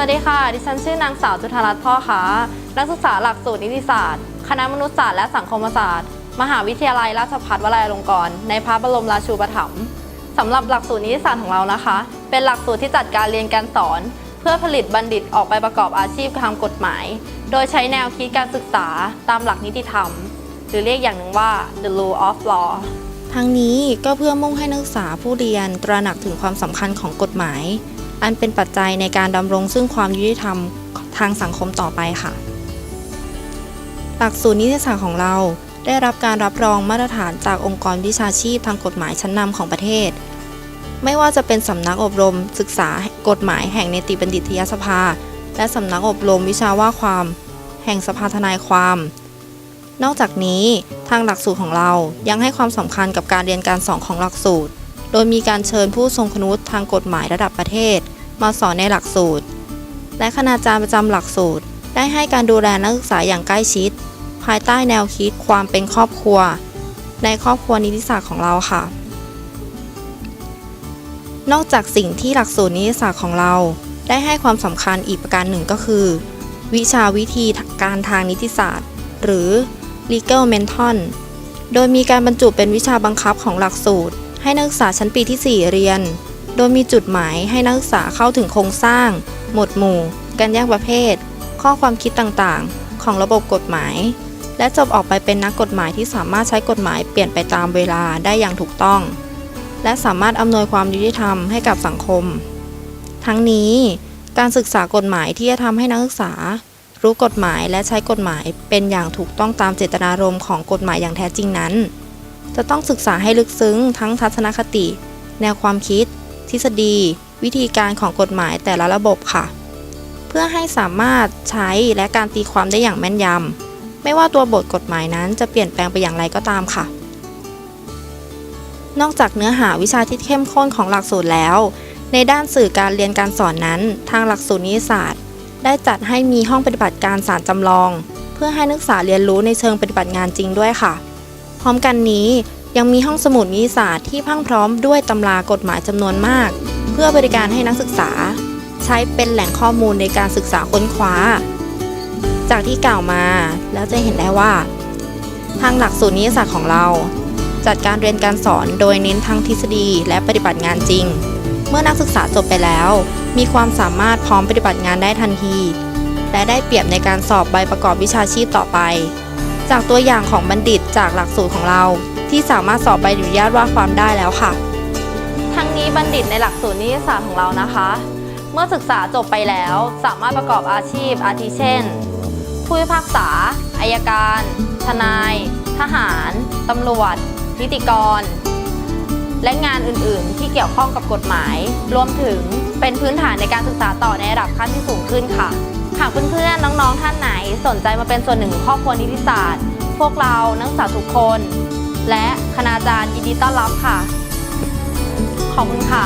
วัสดีค่ะ ดิฉันชื่อนางสาวจุธารัตน์พ่อขานักศึกษาหลักสูตรนิติศาสตร์ คณะมนุษยศาสตร์และสังคมศาสตร์ มหาวิทยาลัยราชภัฏวลัยลงกรณ์ในพระบรมราชูปถัมภ์สำหรับหลักสูตรนิติศาสตร์ของเรานะคะ เป็นหลักสูตรที่จัดการเรียนการสอน เพื่อผลิตบัณฑิตออกไปประกอบอาชีพทางกฎหมาย โดยใช้แนวคิดการศึกษาตามหลักนิติธรรม หรือเรียกอย่างหนึ่งว่า the rule of law ทั้งนี้ก็เพื่อมุ่งให้นักศึกษาผู้เรียนตระหนักถึงความสำคัญของกฎหมาย อันเป็นปัจจัยในการดำรงซึ่งความยุติธรรมทางสังคมต่อไปค่ะ หลักสูตรนิติศาสตร์ของเราได้รับการรับรองมาตรฐานจากองค์กรวิชาชีพทางกฎหมายชั้นนำของประเทศ ไม่ว่าจะเป็นสำนักอบรม ศึกษากฎหมายแห่งเนติบัณฑิตยสภา และสำนักอบรมวิชาว่าความ แห่งสภาทนายความ นอกจากนี้ทางหลักสูตรของเรายังให้ความสำคัญกับการเรียนการสอนของหลักสูตร โดยมีการเชิญผู้ทรงคุณวุฒิทางกฎหมายระดับประเทศ มาสอนในหลักสูตร และคณาจารย์ประจำหลักสูตร ได้ให้การดูแลนักศึกษาอย่างใกล้ชิด ภายใต้แนวคิดความเป็นครอบครัว ในครอบครัวนิติศาสตร์ของเราค่ะ นอกจากสิ่งที่หลักสูตรนิติศาสตร์ของเรา ได้ให้ความสำคัญอีกประการหนึ่งก็คือ วิชาวิธีการทางนิติศาสตร์ หรือ legal menton โดยมีการบรรจุเป็นวิชาบังคับของหลักสูตร ให้นักศึกษาชั้นปีที่ 4 เรียน โดยมีจุดหมายให้นักศึกษาเข้าถึงโครงสร้าง หมวดหมู่ การแยกประเภท ข้อความคิดต่างๆ ของระบบกฎหมาย และจบออกไปเป็นนักกฎหมายที่สามารถใช้กฎหมายเปลี่ยนไปตามเวลาได้อย่างถูกต้อง และสามารถอำนวยความยุติธรรมให้กับสังคม ทั้งนี้การศึกษากฎหมายที่จะทำให้นักศึกษา รู้กฎหมายและใช้กฎหมายเป็นอย่างถูกต้องตามเจตนารมณ์ของกฎหมายอย่างแท้จริงนั้น จะต้องศึกษาให้ลึกซึ้งทั้งทัศนคติ แนวความคิด ทฤษฎี วิธีการของกฎหมายแต่ละระบบค่ะ เพื่อให้สามารถใช้และการตีความได้อย่างแม่นยำไม่ว่าตัวบทกฎหมายนั้นจะเปลี่ยนแปลงไปอย่างไรก็ตามค่ะ นอกจากเนื้อหาวิชาที่เข้มข้นของหลักสูตรแล้ว ในด้านสื่อการเรียนการสอนนั้น ทางหลักสูตรนิติศาสตร์ ได้จัดให้มีห้องปฏิบัติการสารจำลอง เพื่อให้นักศึกษาเรียนรู้ในเชิงปฏิบัติงานจริงด้วยค่ะ พร้อมกันนี้ยังมีห้องสมุดนิติศาสตร์ที่พังพร้อมด้วยตำรากฎหมายจำนวนมาก เพื่อบริการให้นักศึกษา ใช้เป็นแหล่งข้อมูลในการศึกษาค้นคว้า จากที่กล่าวมาแล้วจะเห็นได้ว่า ทางหลักสูตรนิติศาสตร์ของเรา จัดการเรียนการสอนโดยเน้นทั้งทฤษฎีและปฏิบัติงานจริง เมื่อนักศึกษาจบไปแล้ว มีความสามารถพร้อมปฏิบัติงานได้ทันที และได้เปรียบในการสอบใบประกอบวิชาชีพต่อไป จากตัวอย่างของบัณฑิตจากหลักสูตรของเรา ที่สามารถสอบใบอนุญาตว่าความได้แล้วค่ะ ทั้งนี้บัณฑิตในหลักสูตรนิติศาสตร์ของเรานะคะ เมื่อศึกษาจบไปแล้ว สามารถประกอบอาชีพ อาทิเช่น ผู้พิพากษาอายการ ทนาย ทหาร ตำรวจ นิติกร และงานอื่นๆ ที่เกี่ยวข้องกับกฎหมาย รวมถึงเป็นพื้นฐานในการศึกษาต่อในระดับขั้นที่สูงขึ้นค่ะ หากเพื่อนๆน้องๆท่านไหนสนใจมาเป็นส่วนหนึ่งของครอบครัวนิติศาสตร์ พวกเรานักศึกษาทุกคน และคณาจารย์ยินดีต้อนรับค่ะ ขอบคุณค่ะ